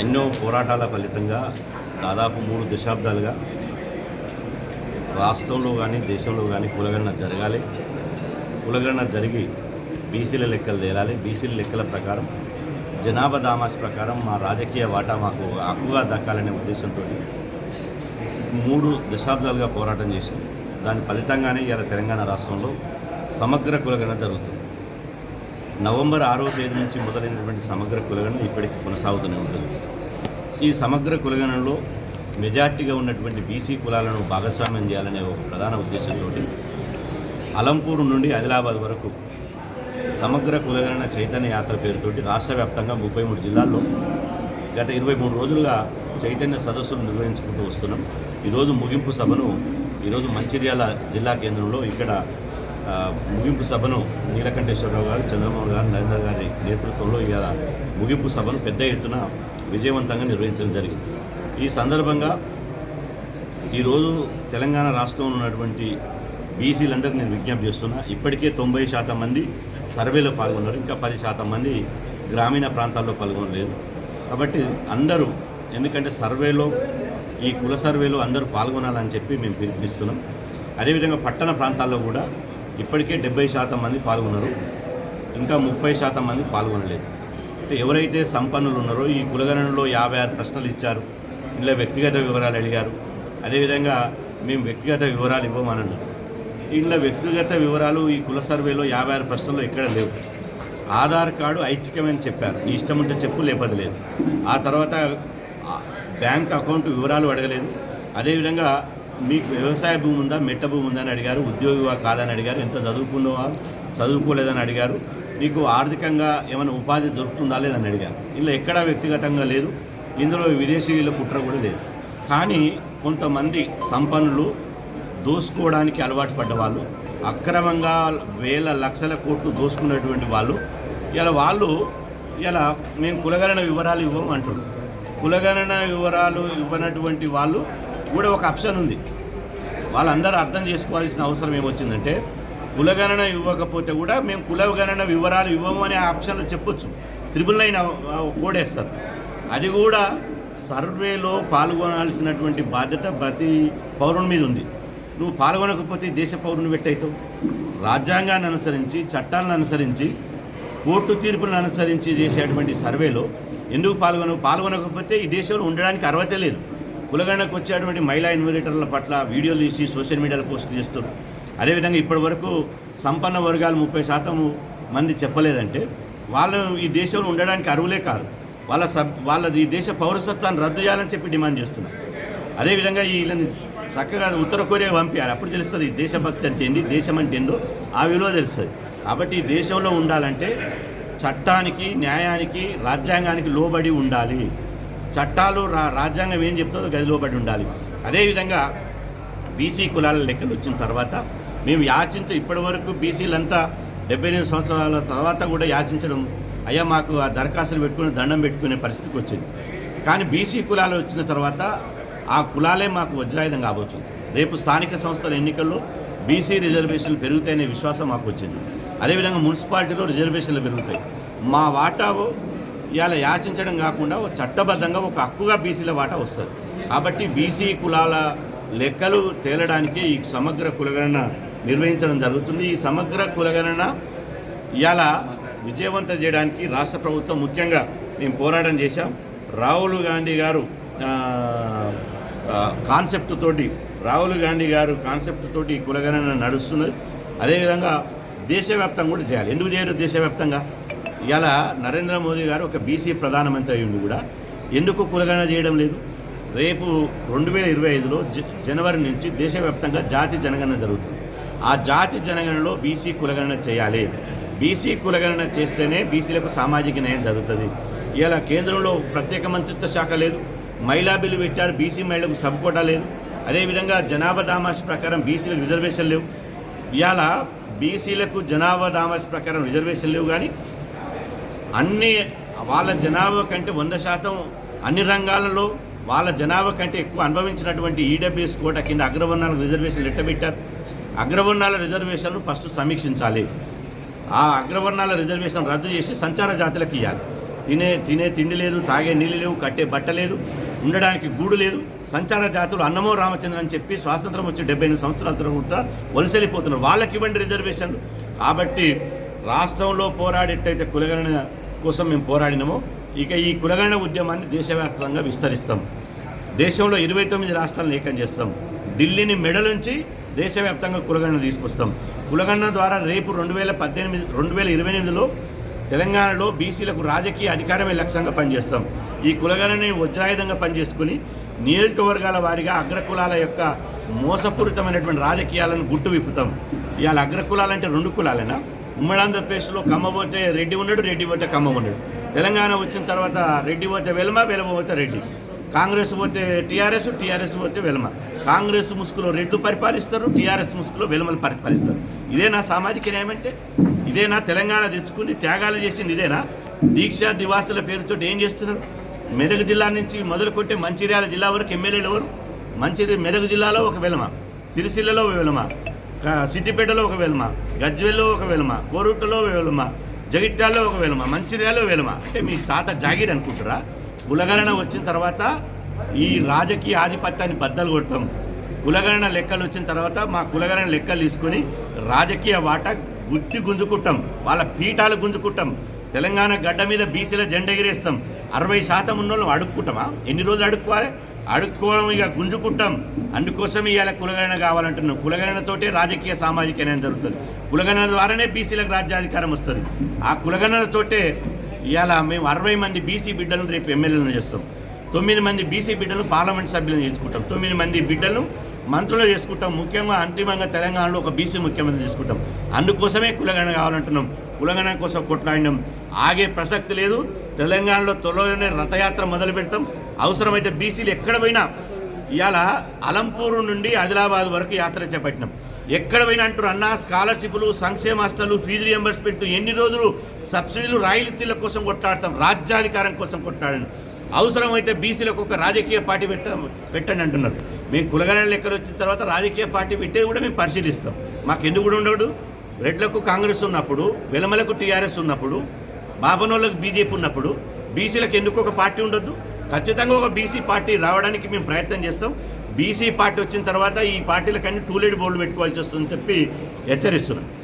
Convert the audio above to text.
ఎన్నో పోరాటాల ఫలితంగా దాదాపు మూడు దశాబ్దాలుగా రాష్ట్రంలో కానీ దేశంలో కానీ కులగణన జరగాలి. కులగణన జరిగి బీసీల లెక్కలు తేలాలి. బీసీల లెక్కల ప్రకారం జనాభా దామాస్ ప్రకారం మా రాజకీయ వాటా మాకు హక్కుగా దక్కాలనే ఉద్దేశంతో మూడు దశాబ్దాలుగా పోరాటం చేసింది. దాని ఫలితంగానే ఇవాళ తెలంగాణ రాష్ట్రంలో సమగ్ర కులగణన జరుగుతుంది. నవంబర్ ఆరవ తేదీ నుంచి మొదలైనటువంటి సమగ్ర కులగణన ఇప్పటికీ కొనసాగుతూనే ఉంటుంది. ఈ సమగ్ర కులగణనలో మెజార్టీగా ఉన్నటువంటి బీసీ కులాలను భాగస్వామ్యం చేయాలనే ఒక ప్రధాన ఉద్దేశంతో అలంపూర్ నుండి ఆదిలాబాద్ వరకు సమగ్ర కులగణన చైతన్య యాత్ర పేరుతోటి రాష్ట్ర వ్యాప్తంగా ముప్పై మూడు జిల్లాల్లో గత ఇరవై మూడు రోజులుగా చైతన్య సదస్సులు నిర్వహించుకుంటూ వస్తున్నాం. ఈరోజు ముగింపు సభను ఈరోజు మంచిర్యాల జిల్లా కేంద్రంలో ఇక్కడ ముగింపు సభను నీలకంఠేశ్వరరావు గారు చంద్రమోహన్ గారు నరేంద్ర గారి నేతృత్వంలో ఇవాళ ముగింపు సభను పెద్ద ఎత్తున విజయవంతంగా నిర్వహించడం జరిగింది. ఈ సందర్భంగా ఈరోజు తెలంగాణ రాష్ట్రంలో ఉన్నటువంటి బీసీలందరికీ నేను విజ్ఞప్తి చేస్తున్నా ఇప్పటికే తొంభై శాతం మంది సర్వేలో పాల్గొన్నారు. ఇంకా పది శాతం మంది గ్రామీణ ప్రాంతాల్లో పాల్గొనలేదు. కాబట్టి అందరూ ఎందుకంటే సర్వేలో ఈ కుల సర్వేలో అందరూ పాల్గొనాలని చెప్పి మేము పిలిపిస్తున్నాం. అదేవిధంగా పట్టణ ప్రాంతాల్లో కూడా ఇప్పటికే డెబ్బై శాతం మంది పాల్గొన్నారు. ఇంకా ముప్పై శాతం మంది పాల్గొనలేదు. ఎవరైతే సంపన్నులు ఉన్నారో ఈ కులగణనలో యాభై ఆరు ప్రశ్నలు ఇచ్చారు ఇలా వ్యక్తిగత వివరాలు అడిగారు. అదేవిధంగా మేము వ్యక్తిగత వివరాలు ఇవ్వమని అన్నారు ఇందులో వ్యక్తిగత వివరాలు ఈ కుల సర్వేలో యాభై ఆరు ప్రశ్నలు ఎక్కడ లేవు. ఆధార్ కార్డు ఐచ్ఛికమని చెప్పారు. నీ ఇష్టం ఉంటే చెప్పు లేపది లేదు. ఆ తర్వాత బ్యాంక్ అకౌంట్ వివరాలు అడగలేదు. అదేవిధంగా మీకు వ్యవసాయ భూమి ఉందా మెట్ట భూమి ఉందా అని అడిగారు ఉద్యోగివా కాదని అడిగారు ఎంత చదువుకున్నావా చదువుకోలేదని అడిగారు. మీకు ఆర్థికంగా ఏమైనా ఉపాధి దొరుకుతుందా లేదని అడిగాను. ఇలా ఎక్కడా వ్యక్తిగతంగా లేదు. ఇందులో విదేశీయుల కుట్ర కూడా లేదు. కానీ కొంతమంది సంపన్నులు దోసుకోవడానికి అలవాటు పడ్డ వాళ్ళు అక్రమంగా వేల లక్షల కోట్లు దోసుకున్నటువంటి వాళ్ళు ఇలా వాళ్ళు ఇలా మేము కులగణన వివరాలు ఇవ్వం అంటున్నారు. కులగణన వివరాలు ఇవ్వనటువంటి వాళ్ళు కూడా ఒక ఆప్షన్ ఉంది. వాళ్ళందరూ అర్థం చేసుకోవాల్సిన అవసరం ఏమొచ్చిందంటే కులగణన ఇవ్వకపోతే కూడా మేము కులగణన వివరాలు ఇవ్వము అనే ఆప్షన్లు చెప్పొచ్చు. త్రిబుల్ నైన్ కోడేస్తారు అది కూడా సర్వేలో పాల్గొనాల్సినటువంటి బాధ్యత ప్రతి పౌరుని మీద ఉంది. నువ్వు పాల్గొనకపోతే దేశ పౌరుని పెట్టయితావు రాజ్యాంగాన్ని అనుసరించి చట్టాలను అనుసరించి కోర్టు తీర్పులను అనుసరించి చేసేటువంటి సర్వేలో ఎందుకు పాల్గొన పాల్గొనకపోతే ఈ దేశంలో ఉండడానికి అర్హత లేదు. కులగణకు వచ్చేటువంటి మహిళా ఇన్వెరిటర్ల పట్ల వీడియోలు తీసి సోషల్ మీడియాలో పోస్ట్ చేస్తారు అదేవిధంగా ఇప్పటి వరకు సంపన్న వర్గాలు ముప్పై శాతం మంది చెప్పలేదంటే వాళ్ళు ఈ దేశంలో ఉండడానికి అరువులే కాదు. వాళ్ళ సబ్ వాళ్ళ ఈ దేశ పౌరసత్వాన్ని రద్దు చేయాలని చెప్పి డిమాండ్ చేస్తున్నారు. అదేవిధంగా వీళ్ళని చక్కగా ఉత్తర కొరియా పంపించాలి. అప్పుడు తెలుస్తుంది ఈ దేశభక్తి అంటే ఏంది దేశం అంటే ఏందో ఆ విలువ తెలుస్తుంది. కాబట్టి ఈ దేశంలో ఉండాలంటే చట్టానికి న్యాయానికి రాజ్యాంగానికి లోబడి ఉండాలి. చట్టాలు రా రాజ్యాంగం ఏం చెప్తుందో గది లోబడి ఉండాలి. అదేవిధంగా బీసీ కులాల లెక్కలు వచ్చిన తర్వాత మేము యాచించ ఇప్పటి వరకు బీసీలంతా డెబ్బై ఎనిమిది సంవత్సరాల తర్వాత కూడా యాచించడం అయ్యా మాకు ఆ దరఖాస్తులు పెట్టుకుని దండం పెట్టుకునే పరిస్థితికి వచ్చింది. కానీ బీసీ కులాలు వచ్చిన తర్వాత ఆ కులాలే మాకు వజ్రాయుధం కాబోతుంది. రేపు స్థానిక సంస్థల ఎన్నికల్లో బీసీ రిజర్వేషన్లు పెరుగుతాయనే విశ్వాసం మాకు వచ్చింది. అదేవిధంగా మున్సిపాలిటీలో రిజర్వేషన్లు పెరుగుతాయి. మా వాటా ఇవాళ యాచించడం కాకుండా చట్టబద్ధంగా ఒక హక్కుగా బీసీల వాటా వస్తుంది. కాబట్టి బీసీ కులాల లెక్కలు తేలడానికి ఈ సమగ్ర కులగణన నిర్వహించడం జరుగుతుంది. ఈ సమగ్ర కులగణన ఇవాళ విజయవంతం చేయడానికి రాష్ట్ర ప్రభుత్వం ముఖ్యంగా మేము పోరాటం చేశాం. రాహుల్ గాంధీ గారు కాన్సెప్ట్ తోటి రాహుల్ గాంధీ గారు కాన్సెప్ట్ తోటి ఈ కులగణన నడుస్తున్నది అదేవిధంగా దేశవ్యాప్తంగా కూడా చేయాలి. ఎందుకు చేయరు దేశవ్యాప్తంగా? ఇలా నరేంద్ర మోదీ గారు ఒక బీసీ ప్రధానమంత్రి అయ్యిండు కూడా. ఎందుకు కులగణన చేయడం లేదు? రేపు రెండు వేల ఇరవై ఐదులో జ జనవరి నుంచి దేశవ్యాప్తంగా జాతి జనగణన జరుగుతుంది. ఆ జాతి జనగణనలో బీసీ కులగణన చేయాలి. బీసీ కులగణన చేస్తేనే బీసీలకు సామాజిక న్యాయం జరుగుతుంది. ఇలా కేంద్రంలో ప్రత్యేక మంత్రిత్వ శాఖ లేదు. మహిళా బిల్లు పెట్టారు. బీసీ మహిళలకు సబ్ కోటా లేదు. అదేవిధంగా జనాభా దామాస్ ప్రకారం బీసీలకు రిజర్వేషన్ లేవు. ఇవాళ బీసీలకు జనాభా దామాస్ ప్రకారం రిజర్వేషన్ లేవు కానీ అన్ని వాళ్ళ జనాభా కంటే వంద శాతం అన్ని రంగాలలో వాళ్ళ జనాభా కంటే ఎక్కువ అనుభవించినటువంటి ఈడబ్ల్యూఎస్ కోట కింద అగ్రవర్ణాలకు రిజర్వేషన్లు ఎట్టబెట్టారు అగ్రవర్ణాల రిజర్వేషన్లు ఫస్ట్ సమీక్షించాలి. ఆ అగ్రవర్ణాల రిజర్వేషన్ రద్దు చేసి సంచార జాతులకు ఇవ్వాలి తినే తినే తిండి లేదు తాగే నీళ్ళు లేవు కట్టే బట్ట లేదు ఉండడానికి గూడు లేదు సంచార జాతులు అన్నమో రామచంద్ర అని చెప్పి స్వాతంత్రం వచ్చి డెబ్బై ఎనిమిది సంవత్సరాల తర్వాత వలసెళ్ళిపోతున్నారు. వాళ్ళకి ఇవ్వండి రిజర్వేషన్లు. కాబట్టి రాష్ట్రంలో పోరాడేటైతే కులగణన కోసం మేము పోరాడినామో. ఇక ఈ కులగణన ఉద్యమాన్ని దేశవ్యాప్తంగా విస్తరిస్తాం. దేశంలో ఇరవై తొమ్మిది రాష్ట్రాలను ఏకం చేస్తాం. ఢిల్లీని మెడలుంచి దేశవ్యాప్తంగా కులగణన తీసుకొస్తాం. కులగణన ద్వారా రేపు రెండు వేల పద్దెనిమిది రెండు వేల ఇరవై ఎనిమిదిలో తెలంగాణలో బీసీలకు రాజకీయ అధికారమే లక్ష్యంగా పనిచేస్తాం. ఈ కులగణని వజ్రాయుధంగా పనిచేసుకుని నియోజకవర్గాల వారిగా అగ్రకులాల యొక్క మోసపూరితమైనటువంటి రాజకీయాలను గుట్టు విప్పుతాం. ఇవాళ అగ్రకులాలంటే రెండు కులాలేనా? ఉమ్మడి ఆంధ్రప్రదేశ్లో కమ్మ పోతే రెడ్డి ఉన్నాడు రెడ్డి పోతే కమ్మ ఉన్నాడు. తెలంగాణ వచ్చిన తర్వాత రెడ్డి పోతే వెలమ వెలమ పోతే రెడ్డి. కాంగ్రెస్ పోతే టీఆర్ఎస్ టీఆర్ఎస్ పోతే వెలమ. కాంగ్రెస్ ముసుగులో రెడ్లు పరిపాలిస్తారు టీఆర్ఎస్ ముసుగులో వెలమలు పరిపాలిస్తారు. ఇదేనా సామాజిక న్యాయం అంటే? ఇదేనా తెలంగాణ తెచ్చుకుని త్యాగాలు చేసింది ఇదేనా? దీక్ష దివాసుల పేరుతో ఏం చేస్తున్నారు? మెదక్ జిల్లా నుంచి మొదలుకొట్టే మంచిర్యాల జిల్లా వరకు ఎమ్మెల్యేలు ఎవరు? మంచిర్య మెదక్ జిల్లాలో ఒక వెలమ. సిరిసిల్లలో ఒక వెలమ. సిద్దిపేటలో ఒక వెలమ. గజ్వెల్లో ఒక వెలమ. కోరుట్టలో ఒక వెలమ. జగిత్యాల్లో ఒక వెలమ. మంచిర్యాలో వెలమ. అంటే మీ తాత జాగీర్ అనుకుంటారా? కులగణన వచ్చిన తర్వాత ఈ రాజకీయ ఆధిపత్యాన్ని బద్దలు కొడతాం. కులగణన లెక్కలు వచ్చిన తర్వాత మా కులగణన లెక్కలు తీసుకొని రాజకీయ వాటా గుద్ది గుంజుకుంటాం. వాళ్ళ పీఠాలు గుంజుకుంటాం. తెలంగాణ గడ్డ మీద బీసీల జెండా ఎగిరేస్తాం. అరవై శాతం ఉన్న వాళ్ళు అడుక్కుంటామా? ఎన్ని రోజులు అడుక్కోవాలి? అడుక్కోవడం ఇక గుంజుకుంటాం. అందుకోసం ఇవాళ కులగణన కావాలంటున్నాం. కులగణనతోటే రాజకీయ సామాజిక న్యాయం జరుగుతుంది. కులగణన ద్వారానే బీసీలకు రాజ్యాధికారం వస్తుంది. ఆ కులగణనతోటే ఇవాళ మేము అరవై మంది బీసీ బిడ్డలను రేపు ఎమ్మెల్యేలను చేస్తాం. తొమ్మిది మంది బీసీ బిడ్డలు పార్లమెంట్ సభ్యులను చేసుకుంటాం. తొమ్మిది మంది బిడ్డలను మంత్రులు చేసుకుంటాం. ముఖ్యంగా అంతిమంగా తెలంగాణలో ఒక బీసీ ముఖ్యమంత్రి చేసుకుంటాం. అందుకోసమే కులగణ కావాలంటున్నాం. కులగణ కోసం కొట్లాడినాం. ఆగే ప్రసక్తి లేదు. తెలంగాణలో త్వరలోనే రథయాత్ర మొదలు పెడతాం. అవసరమైతే బీసీలు ఎక్కడ పోయినా ఇవాళ అలంపూర్ నుండి ఆదిలాబాద్ వరకు యాత్ర చేపట్టినాం. ఎక్కడ పోయినా అంటారు అన్న స్కాలర్షిప్లు సంక్షేమ హాస్టల్ ఫీజు రియంబర్స్మెంట్ ఎన్ని రోజులు సబ్సిడీలు రాయితీల కోసం కొట్లాడతాం రాజ్యాధికారం కోసం కొట్లాడండి. అవసరమైతే బీసీలకు ఒక రాజకీయ పార్టీ పెట్ట పెట్టండి అంటున్నారు. మేము కులగణ లెక్కలు వచ్చిన తర్వాత రాజకీయ పార్టీ పెట్టేది కూడా మేము పరిశీలిస్తాం. మాకు ఎందుకు కూడా ఉండడు రెడ్లకు కాంగ్రెస్ ఉన్నప్పుడు వెలమలకు టీఆర్ఎస్ ఉన్నప్పుడు బాబనోళ్ళకు బీజేపీ ఉన్నప్పుడు బీసీలకు ఎందుకు ఒక పార్టీ ఉండొద్దు? ఖచ్చితంగా ఒక బీసీ పార్టీ రావడానికి మేము ప్రయత్నం చేస్తాం. బీసీ పార్టీ వచ్చిన తర్వాత ఈ పార్టీలకన్నీ టూలెడ్ బోర్డు పెట్టుకోవాల్సి వస్తుందని చెప్పి హెచ్చరిస్తున్నాను